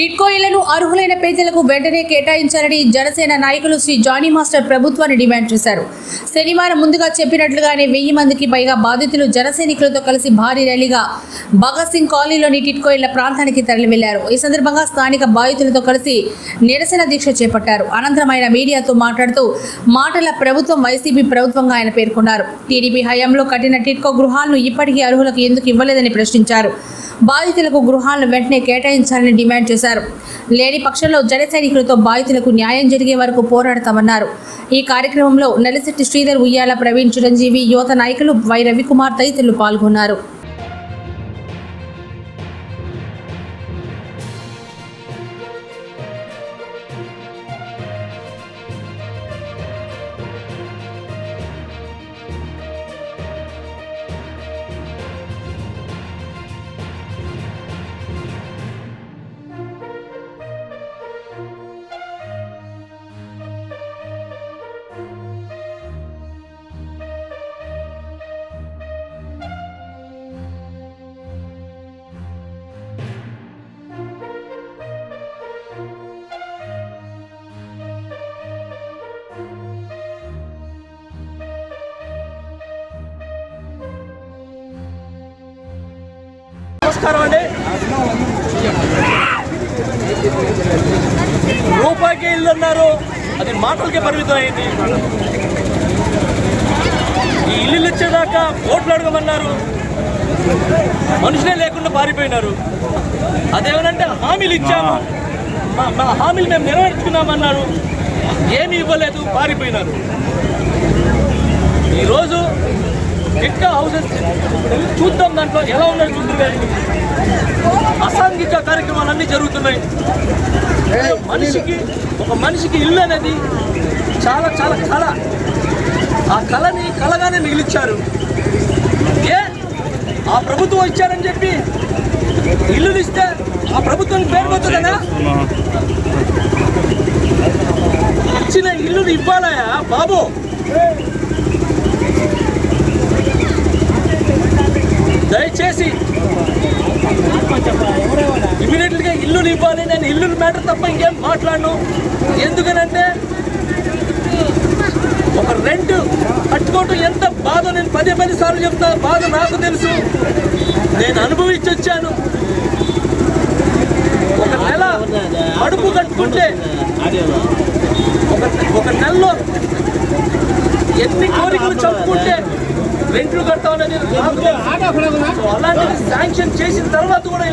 టిట్కో ఇళ్ళను అర్హులైన పేదలకు వెంటనే కేటాయించాలని జనసేన నాయకులు శ్రీ జానీ మాస్టర్ ప్రభుత్వాన్ని డిమాండ్ చేశారు. శనివారం ముందుగా చెప్పినట్లుగానే వెయ్యి మందికి పైగా బాధితులు జనసైనికులతో కలిసి భారీ ర్యాలీగా భగత్ సింగ్ కాలనీలోని టిట్కో ఇళ్ళ ప్రాంతానికి తరలి వెళ్ళారు ఈ సందర్భంగా స్థానిక బాధితులతో కలిసి నిరసన దీక్ష చేపట్టారు. అనంతరం ఆయన మీడియాతో మాట్లాడుతూ మాటల ప్రభుత్వం వైసీపీ ప్రభుత్వంగా ఆయన పేర్కొన్నారు. టీడీపీ హయాంలో కట్టిన టిట్కో గృహాలను ఇప్పటికీ అర్హులకు ఎందుకు ఇవ్వలేదని ప్రశ్నించారు. బాధితులకు గృహాలను వెంటనే కేటాయించాలని డిమాండ్ చేశారు. లేని పక్షంలో జన సైనికులతో బాధితులకు న్యాయం జరిగే వరకు పోరాడతామన్నారు. ఈ కార్యక్రమంలో నలిశెట్టి శ్రీధర్ ఉయ్యాల ప్రవీణ్ చిరంజీవి యువత నాయకులు వై రవికుమార్ తదితరులు పాల్గొన్నారు. నమస్కారం అండి. రూపాయికి ఇల్లు అన్నారు అది మాటలకే పరిమితం అయింది. ఈ ఇల్లు ఇచ్చేదాకా ఓట్లు అడగమన్నారు. మనుషులే లేకుండా పారిపోయినారు. అదేమనంటే హామీలు ఇచ్చాము. మా- మా హామీలు మేము నెరవేర్చుకున్నామన్నారు. ఏమీ ఇవ్వలేదు పారిపోయినారు. ఈరోజు ఇంకా హౌసెస్ చూద్దాం దాంట్లో ఎలా ఉన్నది చూద్దరు కానీ అసాంఘిక కార్యక్రమాలన్నీ జరుగుతున్నాయి. మనిషికి ఒక మనిషికి ఇల్లు అనేది చాలా చాలా కళ. ఆ కళని కళగానే మిగిలిచ్చారు. ఏ? ఆ ప్రభుత్వం ఇచ్చారని చెప్పి ఇల్లు ఇస్తే ఆ ప్రభుత్వం పేరు పోతుందనా? ఇచ్చిన ఇల్లుని ఇవ్వాలయా బాబు. చేసి. ఇమీడియట్గా ఇల్లు ఇవ్వాలి నేను ఇల్లు మ్యాటర్ తప్ప ఇంకేం మాట్లాడను. ఎందుకనంటే ఒక రెంట్ కట్టుకోవటం ఎంత బాధ నేను పదే పది సార్లు చెప్తా. బాధ నాకు తెలుసు. నేను అనుభవించి వచ్చాను. ఒక నెల అడుపు కట్టుకుంటే ఒక ఒక నెలలో ఎన్ని కోరికలు చంపుకుంటే రెంట్లు తెలుసు. సో అలాంటిది శాంక్షన్ చేసిన తర్వాత కూడా